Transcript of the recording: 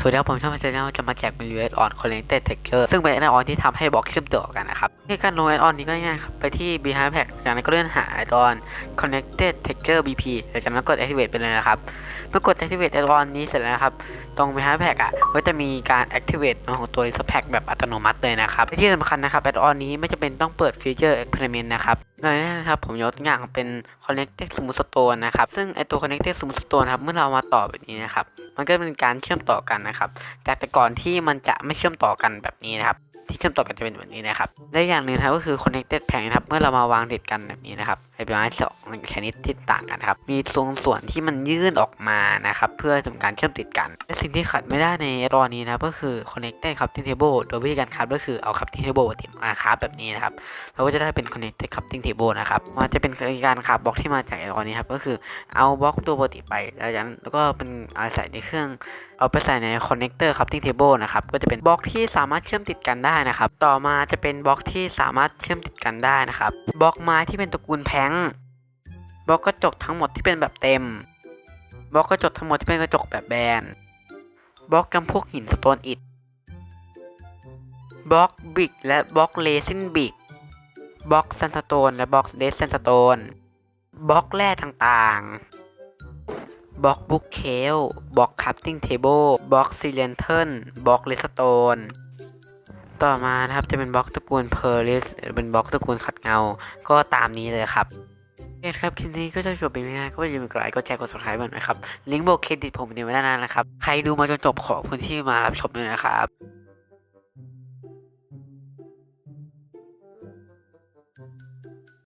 สวัสดีครับผมช่างพัชแนลจะมาแจกเป็น US on Connected Texture ซึ่งเป็นแอดออนที่ทำให้บล็อกเชื่อมต่อกันนะครับ การลงแอดออนนี้ก็ง่ายครับ ไปที่ Behind Pack จากนั้นก็เลื่อนหาแอดออน Connected Texture BP จากนั้นกด Activate ไปเลยนะครับเมื่อกด Activate แอดออนนี้เสร็จแล้วครับ ตรง Behind Pack อะก็จะมีการ Activate ของตัว Laser Pack แบบอัตโนมัติเลยนะครับและที่สำคัญนะครับแอดออนนี้ไม่จำเป็นต้องเปิดฟีเจอร์ Experiment นะครับโดยนี้นะครับ ผมยกตัวอย่างเป็น Connected Smooth Stone นะครับ ซึ่งไอตัว Connected Smooth Stone นะครับ เมื่อเรามาต่อแบบนี้นะครับ มันก็เป็นการเชื่อมต่อกันนะครับ จากแต่ก่อนที่มันจะไม่เชื่อมต่อกันแบบนี้นะครับ ที่เชื่อมต่อกันจะเป็นแบบนี้นะครับและอย่างหนึ่งครับก็คือ connected pair นะครับเมื่อเรามาวางติดกันแบบนี้นะครับ เป็นไม้สองชนิดที่ต่างกันครับ มีตรงส่วนที่มันยื่นออกมานะครับ เพื่อทำการเชื่อมติดกัน และสิ่งที่ขัดไม่ได้ในรอนี้นะก็คือ connected crafting table โดยวิธีการครับก็คือเอา crafting table ปกติมาครับแบบนี้นะครับเราก็จะได้เป็น connected crafting table นะครับมันจะเป็นการคับบล็อกที่มาจากไอรอนี้ครับก็คือเอาบล็อกตัวปกติไปแล้วจากนั้นแล้วก็เป็นอาศัยในเครื่องเอาไปใส่ในคอนเน c เตอร์ครับที่เทเบิลนะครับก็จะเป็นบล็อกที่สามารถเชื่อมติดกันได้นะครับ ต่อมาจะเป็นบล็อกที่สามารถเชื่อมติดกันได้นะครับบล็อกไม้ที่เป็นตระกูลแพงบล็อกกระจกทั้งหมดที่เป็นแบบเต็มบล็อกกระจกทั้งหมดที่เป็นกระจกแบบแบนบล็อกจำพวกหินสโตนอิฐบล็อกบิกและบล็อกเลซินบิกบล็อกซันสโตนและบล็อกเดสซันสโตนบล็อกแร่ต่างๆบล็อกบุ๊กเคลบล็อกคัพติ้งเทเบิลบล็อกซีเลนเทิลบล็อกเลสโตน ต่อมานะครับจะเป็นบล็อกตระกูลเพอร์ลิสเป็นบล็อกตระกูลขัดเงา ก็ตามนี้เลยครับโอเคครับคลิปนี้ก็จะจบไปง่ายก็อย่าลืมกดไลค์กดแชร์กด subscribe กันนะครับ ลิงก์บอกเครดิตผมอยู่ไว้ด้านล่างนะครับ ใครดูมาจนจบขอบคุณที่มารับชมด้วยนะครับ